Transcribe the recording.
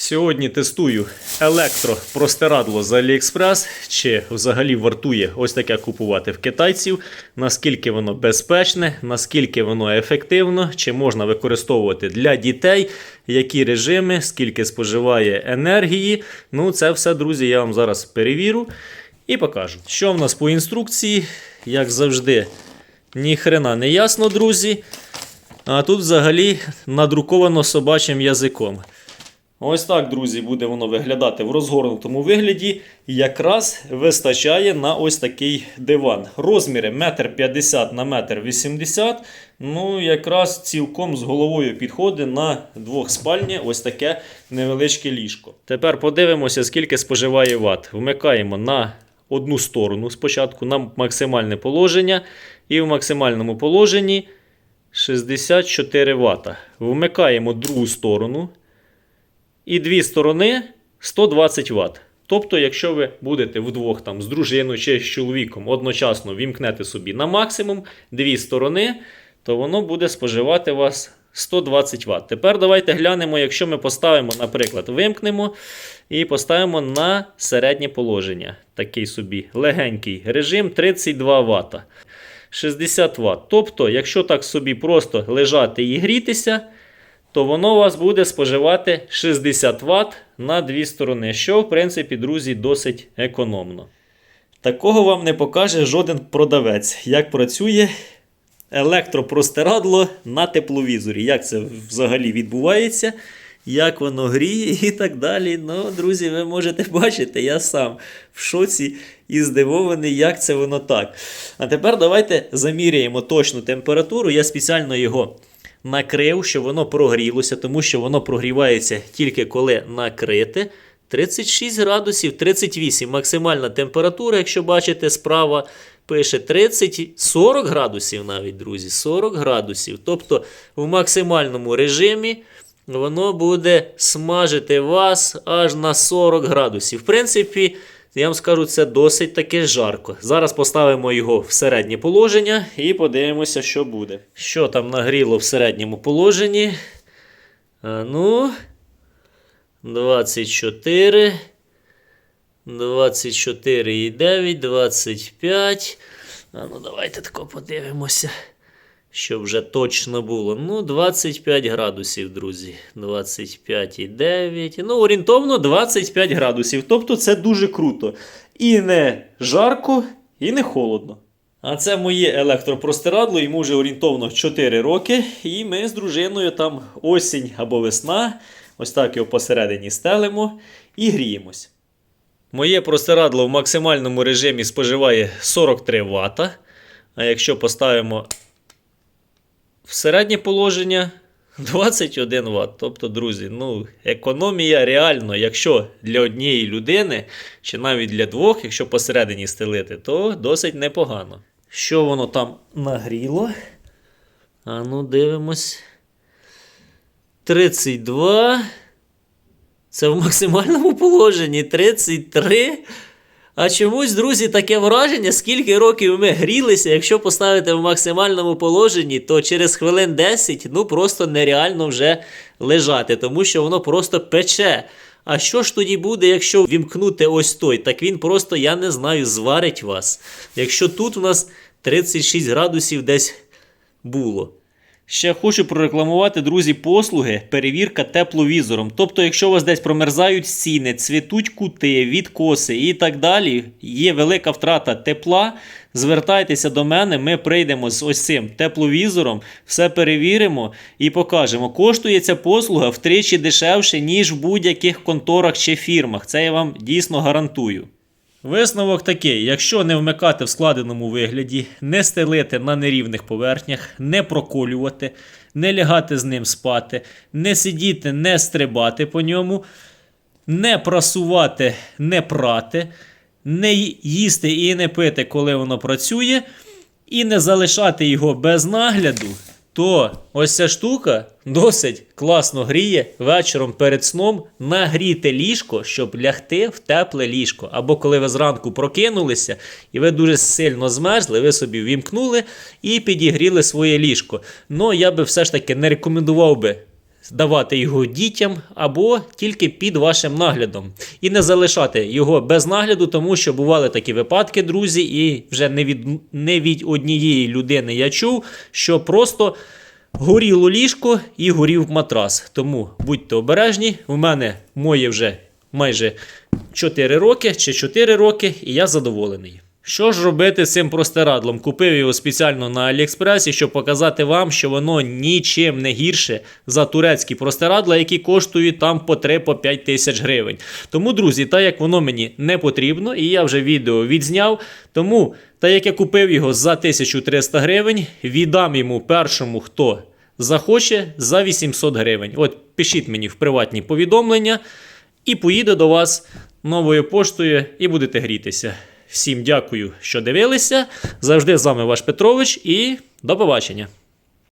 Сьогодні тестую електропростирадло з AliExpress, чи взагалі вартує ось таке купувати в китайців, наскільки воно безпечне, наскільки воно ефективно, чи можна використовувати для дітей, які режими, скільки споживає енергії. Ну, це все, друзі, я вам зараз перевірю і покажу. Що в нас по інструкції, як завжди, ніхрена не ясно, друзі. А тут взагалі надруковано собачим язиком. Ось так, друзі, буде воно виглядати в розгорнутому вигляді. Якраз вистачає на ось такий диван. Розміри 1,50 на 1,80 м. Ну, якраз цілком з головою підходить на двохспальне ось таке невеличке ліжко. Тепер подивимося, скільки споживає ват. Вмикаємо на одну сторону спочатку, на максимальне положення. І в максимальному положенні 64 Вт. Вмикаємо другу сторону. І дві сторони 120 Вт. Тобто, якщо ви будете вдвох там з дружиною чи з чоловіком одночасно вімкнете собі на максимум дві сторони, то воно буде споживати вас 120 Вт. Тепер давайте глянемо, якщо ми поставимо, наприклад, вимкнемо і поставимо на середнє положення. Такий собі легенький режим 32 Вт. 60 Вт. Тобто, якщо так собі просто лежати і грітися, то воно у вас буде споживати 60 Вт на дві сторони, що, в принципі, друзі, досить економно. Такого вам не покаже жоден продавець, як працює електропростирадло на тепловізорі. Як це взагалі відбувається, як воно гріє і так далі. Ну, друзі, ви можете бачити, я сам в шоці і здивований, як це воно так. А тепер давайте заміряємо точну температуру. Я спеціально його накрив, щоб воно прогрілося, тому що воно прогрівається тільки коли накрите. 36 градусів, 38 максимальна температура, якщо бачите, справа пише 30, 40 градусів навіть, друзі, 40 градусів. Тобто в максимальному режимі воно буде смажити вас аж на 40 градусів. В принципі, я вам скажу, це досить таки жарко. Зараз поставимо його в середнє положення і подивимося, що буде. Що там нагріло в середньому положенні? А ну. 24. 24,9, 25. А ну, давайте тако подивимося. Щоб вже точно було. Ну, 25 градусів, друзі. 25,9. Ну, орієнтовно 25 градусів. Тобто це дуже круто. І не жарко, і не холодно. А це моє електропростирадло, йому вже орієнтовно 4 роки. І ми з дружиною там осінь або весна. Ось так його посередині стелимо і гріємось. Моє простирадло в максимальному режимі споживає 43 Вт. А якщо поставимо середнє положення 21 Вт. Тобто, друзі, ну, економія реально, якщо для однієї людини, чи навіть для двох, якщо посередині стелити, то досить непогано. Що воно там нагріло? А ну, дивимось. 32. Це в максимальному положенні 33. А чомусь, друзі, таке враження, скільки років ми грілися, якщо поставити в максимальному положенні, то через хвилин 10 ну просто нереально вже лежати, тому що воно просто пече. А що ж тоді буде, якщо вімкнути ось той? Так він просто, я не знаю, зварить вас. Якщо тут у нас 36 градусів десь було. Ще хочу прорекламувати, друзі, послуги перевірка тепловізором. Тобто, якщо у вас десь промерзають стіни, цвітуть кути, відкоси і так далі, є велика втрата тепла. Звертайтеся до мене, ми прийдемо з ось цим тепловізором, все перевіримо і покажемо. Коштує ця послуга втричі дешевше, ніж в будь-яких конторах чи фірмах. Це я вам дійсно гарантую. Висновок такий: якщо не вмикати в складеному вигляді, не стелити на нерівних поверхнях, не проколювати, не лягати з ним спати, не сидіти, не стрибати по ньому, не прасувати, не прати, не їсти і не пити, коли воно працює, і не залишати його без нагляду, то ось ця штука досить класно гріє вечором перед сном нагріти ліжко, щоб лягти в тепле ліжко. Або коли ви зранку прокинулися і ви дуже сильно змерзли, ви собі вімкнули і підігріли своє ліжко. Ну я би все ж таки не рекомендував би давати його дітям або тільки під вашим наглядом. І не залишати його без нагляду, тому що бували такі випадки, друзі, і вже не від, не від однієї людини я чув, що просто горіло ліжко і горів матрас. Тому будьте обережні. У мене моє вже майже 4 роки чи 4 роки, і я задоволений. Що ж робити з цим простирадлом? Купив його спеціально на Аліекспресі, щоб показати вам, що воно нічим не гірше за турецькі простирадла, які коштують там по 3-5 тисяч гривень. Тому, друзі, так як воно мені не потрібно, і я вже відео відзняв. Тому, так як я купив його за 1300 гривень, віддам йому першому, хто захоче, за 800 гривень. От пишіть мені в приватні повідомлення і поїду до вас новою поштою і будете грітися. Всім дякую, що дивилися. Завжди з вами ваш Петрович і до побачення.